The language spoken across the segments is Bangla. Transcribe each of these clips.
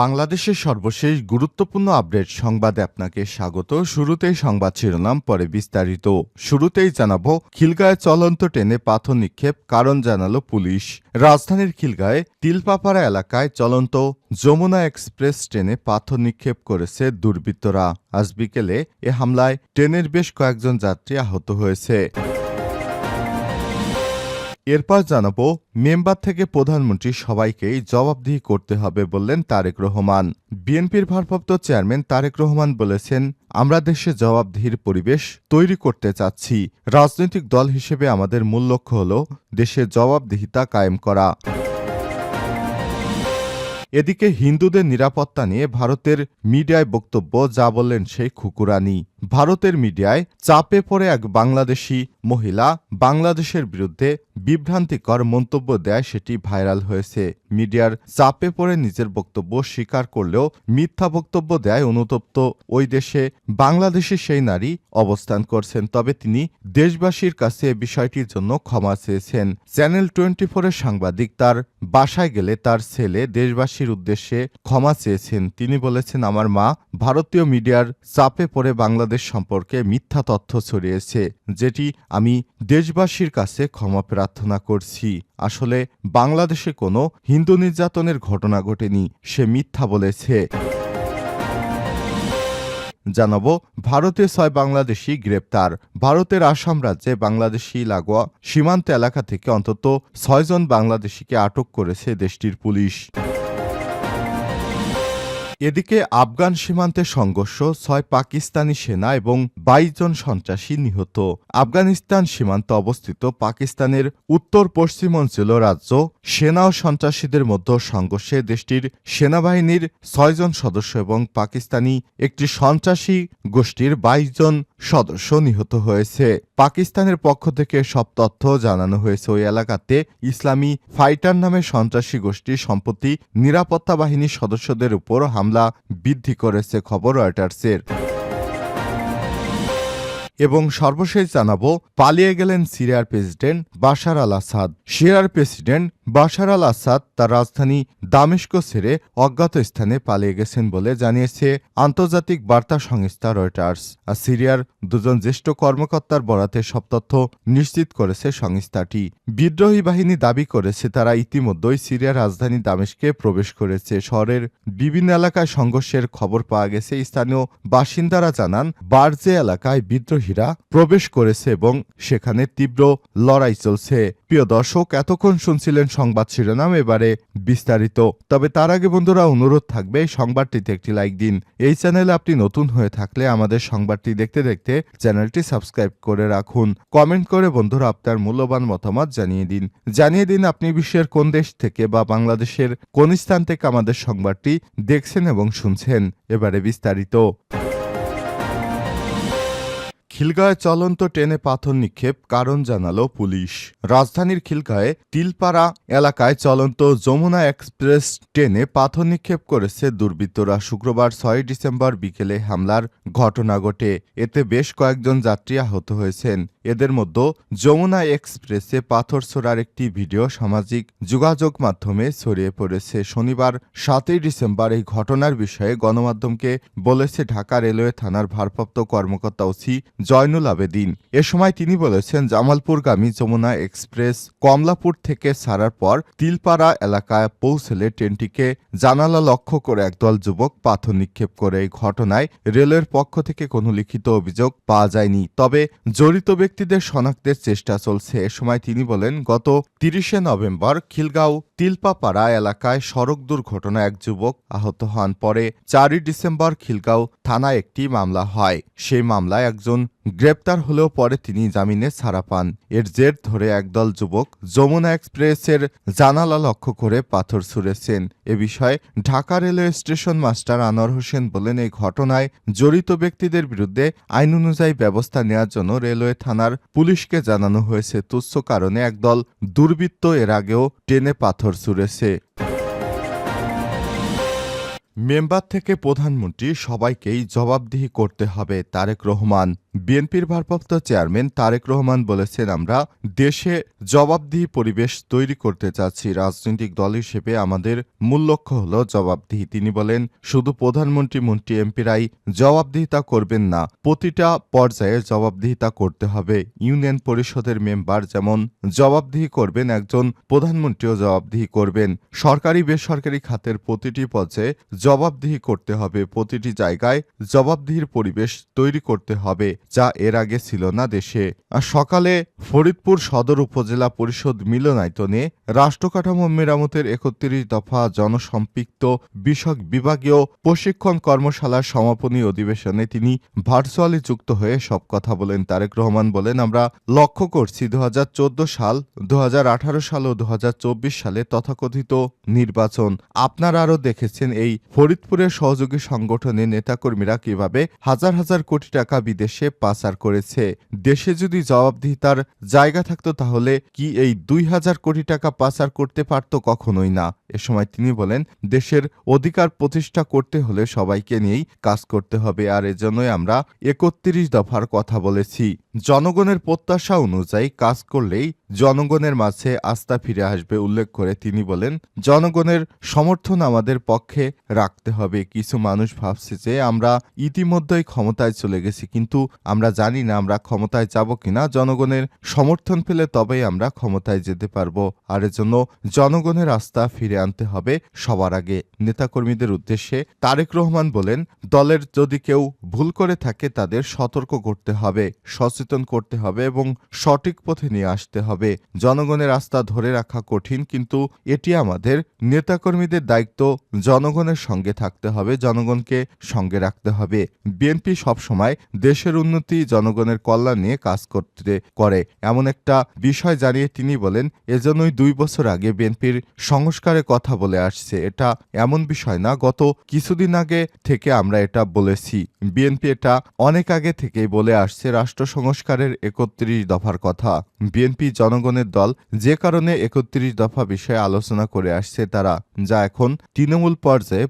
বাংলাদেশের সর্বশেষ গুরুত্বপূর্ণ আপডেট সংবাদে আপনাকে স্বাগত। শুরুতেই সংবাদ শিরোনাম, পরে বিস্তারিত। শুরুতেই জানাব, খিলগায় চলন্ত ট্রেনে পাথর নিক্ষেপ, কারণ জানালো পুলিশ। রাজধানীর খিলগায়, তিলপাপাড়া এলাকায় চলন্ত যমুনা এক্সপ্রেস ট্রেনে পাথর নিক্ষেপ করেছে দুর্বৃত্তরা। আজ বিকেলে এ হামলায় ট্রেনের বেশ কয়েকজন যাত্রী আহত হয়েছে। এরপর জানাব, মেম্বার থেকে প্রধানমন্ত্রী সবাইকেই জবাবদিহি করতে হবে বললেন তারেক রহমান। বিএনপির ভারপ্রাপ্ত চেয়ারম্যান তারেক রহমান বলেছেন, আমরা দেশে জবাবদিহির পরিবেশ তৈরি করতে চাচ্ছি। রাজনৈতিক দল হিসেবে আমাদের মূল লক্ষ্য হল দেশে জবাবদিহিতা কায়েম করা। এদিকে হিন্দুদের নিরাপত্তা নিয়ে ভারতের মিডিয়ায় বক্তব্য, যা বললেন সেই খুকুরানি। ভারতের মিডিয়ায় চাপে পড়ে এক বাংলাদেশি মহিলা বাংলাদেশের বিরুদ্ধে বিভ্রান্তিকর মন্তব্য দেয় সেটি ভাইরাল হয়েছে। মিডিয়ার চাপে পড়ে নিজের বক্তব্য স্বীকার করলেও মিথ্যা বক্তব্য দেয় অনুতপ্ত ওই দেশে। বাংলাদেশি সেই নারী অবস্থান করছেন, তবে তিনি দেশবাসীর কাছে বিষয়টির জন্য ক্ষমা চেয়েছেন। চ্যানেল টোয়েন্টি ফোরের সাংবাদিক তার বাসায় গেলে তার ছেলে দেশবাসীর উদ্দেশ্যে ক্ষমা চেয়েছেন। তিনি বলেছেন, আমার মা ভারতীয় মিডিয়ার চাপে পড়ে বাংলাদেশ সম্পর্কে মিথ্যা তথ্য ছড়িয়েছে, যেটি আমি দেশবাসীর কাছে ক্ষমা প্রার্থনা করছি। আসলে বাংলাদেশে কোনো হিন্দু নির্যাতনের ঘটনা ঘটেনি, সে মিথ্যা বলেছে। জানাব, ভারতে ছয় বাংলাদেশি গ্রেপ্তার। ভারতের আসাম রাজ্যে বাংলাদেশি লাগোয়া সীমান্ত এলাকা থেকে অন্তত ছয়জন বাংলাদেশিকে আটক করেছে দেশটির পুলিশ। এদিকে আফগান সীমান্তে সংঘর্ষ, ছয় পাকিস্তানি সেনা এবং বাইশ জন সন্ত্রাসী নিহত। আফগানিস্তান সীমান্তে অবস্থিত পাকিস্তানের উত্তর পশ্চিমাঞ্চল রাজ্য, সেনা ও সন্ত্রাসীদের মধ্যে সংঘর্ষে দেশটির সেনাবাহিনীর ছয়জন সদস্য এবং পাকিস্তানি একটি সন্ত্রাসী গোষ্ঠীর বাইশ জন সদস্য নিহত হয়েছে। পাকিস্তানের পক্ষ থেকে সব তথ্য জানানো হয়েছে ওই এলাকাতে ইসলামী ফাইটার নামে সন্ত্রাসী গোষ্ঠী সম্প্রতি নিরাপত্তা বাহিনীর সদস্যদের উপর হামলা বৃদ্ধি করেছে খবর রয়টার্সের। এবং সর্বশেষ জানাব, পালিয়ে গেলেন সিরিয়ার প্রেসিডেন্ট বাশার আল আসাদ। সিরিয়ার প্রেসিডেন্ট বাশার আল আসাদ তার রাজধানী দামেস্ক ছেড়ে অজ্ঞাত স্থানে পালিয়ে গেছেন বলে জানিয়েছে আন্তর্জাতিক বার্তা সংস্থা রয়টার্স। আর সিরিয়ার দুজন জ্যেষ্ঠ কর্মকর্তার বরাতে সব তথ্য নিশ্চিত করেছে সংস্থাটি। বিদ্রোহী বাহিনী দাবি করেছে তারা ইতিমধ্যেই সিরিয়ার রাজধানী দামেস্কে প্রবেশ করেছে। শহরের বিভিন্ন এলাকায় সংঘর্ষের খবর পাওয়া গেছে। স্থানীয় বাসিন্দারা জানান, বার্জে এলাকায় বিদ্রোহীরা প্রবেশ করেছে এবং সেখানে তীব্র লড়াই চলছে। প্রিয় দর্শক, এতক্ষণ শুনছিলেন সংবাদ শিরোনাম, এবারে বিস্তারিত। তবে তার আগে বন্ধুরা অনুরোধ থাকবে সংবাদটিতে একটি লাইক দিন। এই চ্যানেলে আপনি নতুন হয়ে থাকলে আমাদের সংবাদটি দেখতে দেখতে চ্যানেলটি সাবস্ক্রাইব করে রাখুন। কমেন্ট করে বন্ধুরা আপনার মূল্যবান মতামত জানিয়ে দিন। জানিয়ে দিন আপনি বিশ্বের কোন দেশ থেকে বা বাংলাদেশের কোন স্থান থেকে আমাদের সংবাদটি দেখছেন এবং শুনছেন। এবারে বিস্তারিত। খিলগাঁয়ে চলন্ত ট্রেনে পাথর নিক্ষেপ, কারণ জানালো পুলিশ। রাজধানীর খিলগাঁয়ে তিলপাড়া এলাকায় চলন্ত যমুনা এক্সপ্রেস ট্রেনে পাথর নিক্ষেপ করেছে দুর্বৃত্তরা। শুক্রবার ছয় ডিসেম্বর বিকেলে হামলার ঘটনা ঘটে। এতে বেশ কয়েকজন যাত্রী আহত হয়েছেন। এদের মধ্যে যমুনা এক্সপ্রেসে পাথর ছোড়ার একটি ভিডিও সামাজিক যোগাযোগ মাধ্যমে ছড়িয়ে পড়েছে। শনিবার সাতই ডিসেম্বর এই ঘটনার বিষয়ে গণমাধ্যমকে বলেছে ঢাকা রেলওয়ে থানার ভারপ্রাপ্ত কর্মকর্তা ওসি জয়নুল আবেদিন এ সময় তিনি বলেছেন, জামালপুরগামী যমুনা এক্সপ্রেস কমলাপুর থেকে ছাড়ার পর তিলপাড়া এলাকায় পৌঁছলে ট্রেনটিকে জানালা লক্ষ্য করে একদল যুবক পাথর নিক্ষেপ করে এই ঘটনায় রেলের পক্ষ থেকে কোনো লিখিত অভিযোগ পাওয়া যায়নি। তবে জড়িত ব্যক্তিদের শনাক্তের চেষ্টা চলছে। এ সময় তিনি বলেন, গত তিরিশে নভেম্বর খিলগাঁও তিলপাপাড়া এলাকায় সড়ক দুর্ঘটনায় এক যুবক আহত হন। পরে চারই ডিসেম্বর খিলগাঁও থানায় একটি মামলা হয়। সেই মামলায় একজন গ্রেপ্তার হলেও পরে তিনি জামিনে ছাড়া পান। এর জের ধরে একদল যুবক যমুনা এক্সপ্রেসের জানালা লক্ষ্য করে পাথর ছুঁড়েছেন। এ বিষয়ে Dhaka railway station master Anwar Hossain বলেন, এই ঘটনায় জড়িত ব্যক্তিদের বিরুদ্ধে আইন অনুযায়ী ব্যবস্থা নেওয়ার জন্য রেলওয়ে থানার পুলিশকে জানানো হয়েছে। তুচ্ছ কারণে একদল দুর্বৃত্ত এর আগেও ট্রেনে পাথর ছুঁড়েছে। মেম্বার থেকে প্রধানমন্ত্রী সবাইকেই জবাবদিহি করতে হবে, তারেক রহমান। বিএনপির ভারপ্রাপ্ত চেয়ারম্যান তারেক রহমান বলেছেন, আমরা দেশে জবাবদিহি পরিবেশ তৈরি করতে চাচ্ছি। রাজনৈতিক দল হিসেবে আমাদের মূল লক্ষ্য হল জবাবদিহি। তিনি বলেন, শুধু প্রধানমন্ত্রী, মন্ত্রী, এমপিরাই জবাবদিহিতা করবেন না, প্রতিটা পর্যায়ে জবাবদিহিতা করতে হবে। ইউনিয়ন পরিষদের মেম্বার যেমন জবাবদিহি করবেন, একজন প্রধানমন্ত্রীও জবাবদিহি করবেন। সরকারি, বেসরকারি খাতের প্রতিটি পর্যায়ে জবাবদিহি করতে হবে। প্রতিটি জায়গায় জবাবদিহির পরিবেশ তৈরি করতে হবে। যা এর আগে ছিল না দেশে। আর সকালে ফরিদপুর সদর উপজেলা পরিষদ মিলনায়তনে রাষ্ট্রকাঠামো মেরামতের একত্রিশ দফা জনসম্পৃক্ত বিষয়ক বিভাগীয় প্রশিক্ষণ কর্মশালার সমাপনী অধিবেশনে তিনি ভার্চুয়ালি যুক্ত হয়ে সব কথা বলেন। তারেক রহমান বলেন, আমরা লক্ষ্য করছি দু হাজার চোদ্দ সাল দু হাজার আঠারো সাল ও দু হাজার চব্বিশ সালে তথাকথিত নির্বাচন। আপনারা আরও দেখেছেন এই ফরিদপুরের সহযোগী সংগঠনের নেতাকর্মীরা কীভাবে হাজার হাজার কোটি টাকা বিদেশে পাচার করেছে। দেশে যদি জবাবদিহিতার জায়গা থাকত তাহলে কি এই দুই হাজার কোটি টাকা পাচার করতে পারত কখনোই না? এ সময় তিনি বলেন, দেশের অধিকার প্রতিষ্ঠা করতে হলে সবাইকে নিয়েই কাজ করতে হবে। আর এজন্যই আমরা একত্রিশ দফার কথা বলেছি। জনগণের প্রত্যাশা অনুযায়ী কাজ করলেই জনগণের মাঝে আস্থা ফিরে আসবে উল্লেখ করে তিনি বলেন, জনগণের সমর্থন আমাদের পক্ষে রাখতে হবে। কিছু মানুষ ভাবছে যে আমরা ইতিমধ্যেই ক্ষমতায় চলে গেছি, কিন্তু আমরা জানি না আমরা ক্ষমতায় যাব কিনা। জনগণের সমর্থন পেলে তবেই আমরা ক্ষমতায় যেতে পারব। আর এজন্য জনগণের আস্থা ফিরে আনতে হবে সবার আগে। নেতাকর্মীদের উদ্দেশ্যে তারেক রহমান বলেন, দলের যদি কেউ ভুল করে থাকে তাদের সতর্ক করতে হবে। সচেতন করতে হবে এবং সঠিক পথে নিয়ে আসতে হবে। জনগণের আস্থা ধরে রাখা কঠিন, কিন্তু এটি আমাদের নেতাকর্মীদের দায়িত্ব। জনগণের সঙ্গে থাকতে হবে, জনগণকে সঙ্গে রাখতে হবে। বিএনপি সবসময় দেশের উন্নতি, জনগণের কল্যাণ নিয়ে কাজ করতে করে। এমন একটা বিষয় জানিয়ে তিনি বলেন, এজন্যই দুই বছর আগে বিএনপির সংস্কারের কথা বলে আসছে। এটা এমন বিষয় না, গত কিছুদিন আগে থেকে আমরা এটা বলেছি। বিএনপি এটা অনেক আগে থেকেই বলে আসছে। রাষ্ট্র সংস্কারের একত্রিশ দফার কথা। বিএনপি জনগণের দল যে কারণে একত্রিশ দফা বিষয়ে আলোচনা করে আসছে তারা, যা এখন তৃণমূল পর্যায়ে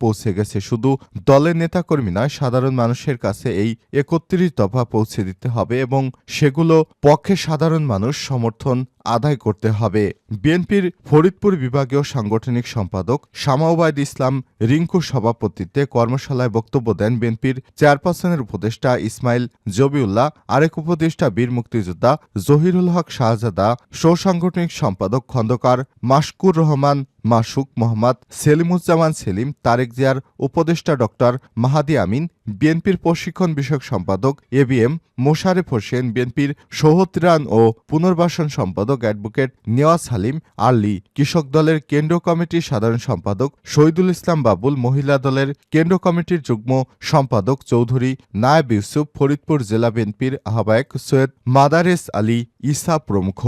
পৌঁছে গেছে। শুধু দলের নেতাকর্মী নয়, সাধারণ মানুষের কাছে এই একত্রিশ দফা পৌঁছে দিতে হবে এবং সেগুলো পক্ষে সাধারণ মানুষ সমর্থন আদায় করতে হবে। বিএনপির ফরিদপুর বিভাগীয় সাংগঠনিক সম্পাদক শামাউবায়দ ইসলাম রিঙ্কুর সভাপতিত্বে কর্মশালায় বক্তব্য দেন বিএনপির চেয়ারপারসনের উপদেষ্টা ইসমাইল জবিউল্লাহ আরেক উপদেষ্টা বীর মুক্তিযোদ্ধা জহিরুল হক শাহজাদা সৌসাংগঠনিক সম্পাদক খন্দকার মাসকুর রহমান মাসুক মোহাম্মদ সেলিমুজ্জামান সেলিম, তারেক জিয়ার উপদেষ্টা ডক্টর মাহাদি আমিন, বিএনপির প্রশিক্ষণ বিষয়ক সম্পাদক A B M Mosharef Hossain, বিএনপির সহত্রাণ ও পুনর্বাসন সম্পাদক অ্যাডভোকেট নেওয়াজ হালিম আলী কৃষক দলের কেন্দ্র কমিটির সাধারণ সম্পাদক শহীদুল ইসলাম বাবুল, মহিলা দলের কেন্দ্র কমিটির যুগ্ম সম্পাদক চৌধুরী নায়েব ইউসুফ, ফরিদপুর জেলা বিএনপির আহ্বায়ক সৈয়দ মাদারেস আলী ইসা প্রমুখ।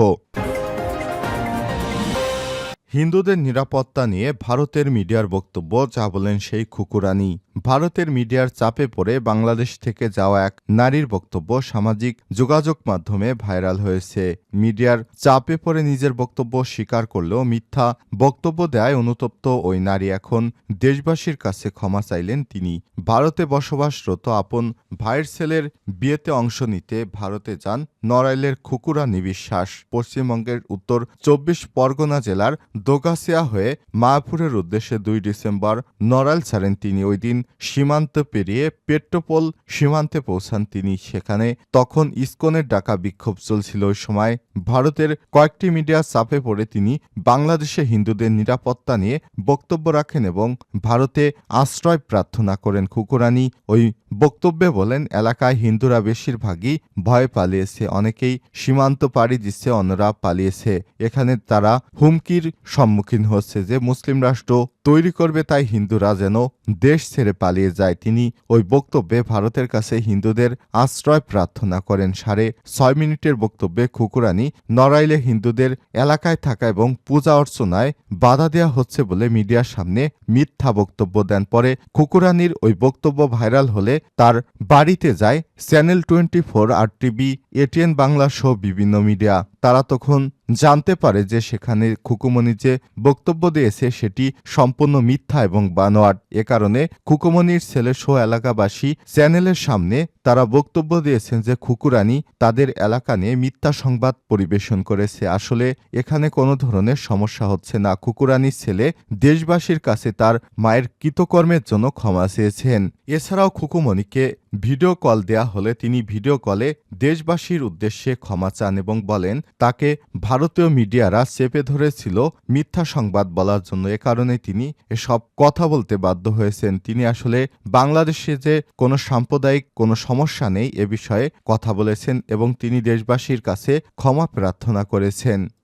হিন্দুদের নিরাপত্তা নিয়ে ভারতের মিডিয়ার বক্তব্য যা বলেন সেই খুকুরানি। ভারতের মিডিয়ার চাপে পড়ে বাংলাদেশ থেকে যাওয়া এক নারীর বক্তব্য সামাজিক যোগাযোগ মাধ্যমে ভাইরাল হয়েছে। মিডিয়ার চাপে পড়ে নিজের বক্তব্য স্বীকার করলেও মিথ্যা বক্তব্য দেয় অনুতপ্ত ওই নারী। এখন দেশবাসীর কাছে ক্ষমা চাইলেন তিনি। ভারতে বসবাসরত আপন ভাইয়ের ছেলের বিয়েতে অংশ নিতে ভারতে যান নড়াইলের খুকুরা নিবিশ্বাস। পশ্চিমবঙ্গের উত্তর চব্বিশ পরগনা জেলার দোগাসিয়া হয়ে মায়াপুরের উদ্দেশ্যে দুই ডিসেম্বর নড়াইল ছাড়েন তিনি। ওই দিন সীমান্ত পেরিয়ে পেট্রোপোল সীমান্তে পৌঁছান তিনি সেখানে। তখন ইসকনের ডাকা বিক্ষোভ চলছিল ওই সময়। ভারতের কয়েকটি মিডিয়া চাপে পড়ে তিনি বাংলাদেশে হিন্দুদের নিরাপত্তা নিয়ে বক্তব্য রাখেন এবং ভারতে আশ্রয় প্রার্থনা করেন খুকুরানি ওই বক্তব্যে বলেন, এলাকায় হিন্দুরা বেশিরভাগই ভয় পালিয়েছে, অনেকেই সীমান্ত পাড়ি দিচ্ছে, অন্যরা পালিয়েছে। এখানে তারা হুমকির সম্মুখীন হচ্ছে যে মুসলিম রাষ্ট্র তৈরি করবে, তাই হিন্দুরা যেন দেশ ছেড়ে পালিয়ে যায়। তিনি ওই বক্তব্যে ভারতের কাছে হিন্দুদের আশ্রয় প্রার্থনা করেন। সাড়ে ছয় মিনিটের বক্তব্যে খুকুরানি নড়াইলে হিন্দুদের এলাকায় থাকা এবং পূজা অর্চনায় বাধা দেওয়া হচ্ছে বলে মিডিয়ার সামনে মিথ্যা বক্তব্য দেন। পরে খুকুরানির ওই বক্তব্য ভাইরাল হলে তার বাড়িতে যায় channel twenty four R TV, ATN Bangla সহ বিভিন্ন মিডিয়া। তারা তখন জানতে পারে যে সেখানে খুকুমণি যে বক্তব্য দিয়েছে সেটি সম্পূর্ণ মিথ্যা এবং বানোয়াট। এ কারণে খুকুমণির ছেলে সো এলাকাবাসী চ্যানেলের সামনে তারা বক্তব্য দিয়েছেন যে খুকুরানি তাদের এলাকা নিয়ে মিথ্যা সংবাদ পরিবেশন করেছে। আসলে এখানে কোনো ধরনের সমস্যা হচ্ছে না। খুকুরানির ছেলে দেশবাসীর কাছে তার মায়ের কৃতকর্মের জন্য ক্ষমা চেয়েছেন। এছাড়াও খুকুমণিকে ভিডিও কল দেয়া হলে তিনি ভিডিও কলে দেশবাসীর উদ্দেশ্যে ক্ষমা চান এবং বলেন, তাকে ভারতীয় মিডিয়ারা চেপে ধরেছিল মিথ্যা সংবাদ বলার জন্য। এ কারণে তিনি এসব কথা বলতে বাধ্য হয়েছেন। তিনি আসলে বাংলাদেশে যে কোনো সাম্প্রদায়িক কোনো সমস্যা নেই এ বিষয়ে কথা বলেছেন এবং তিনি দেশবাসীর কাছে ক্ষমা প্রার্থনা করেছেন।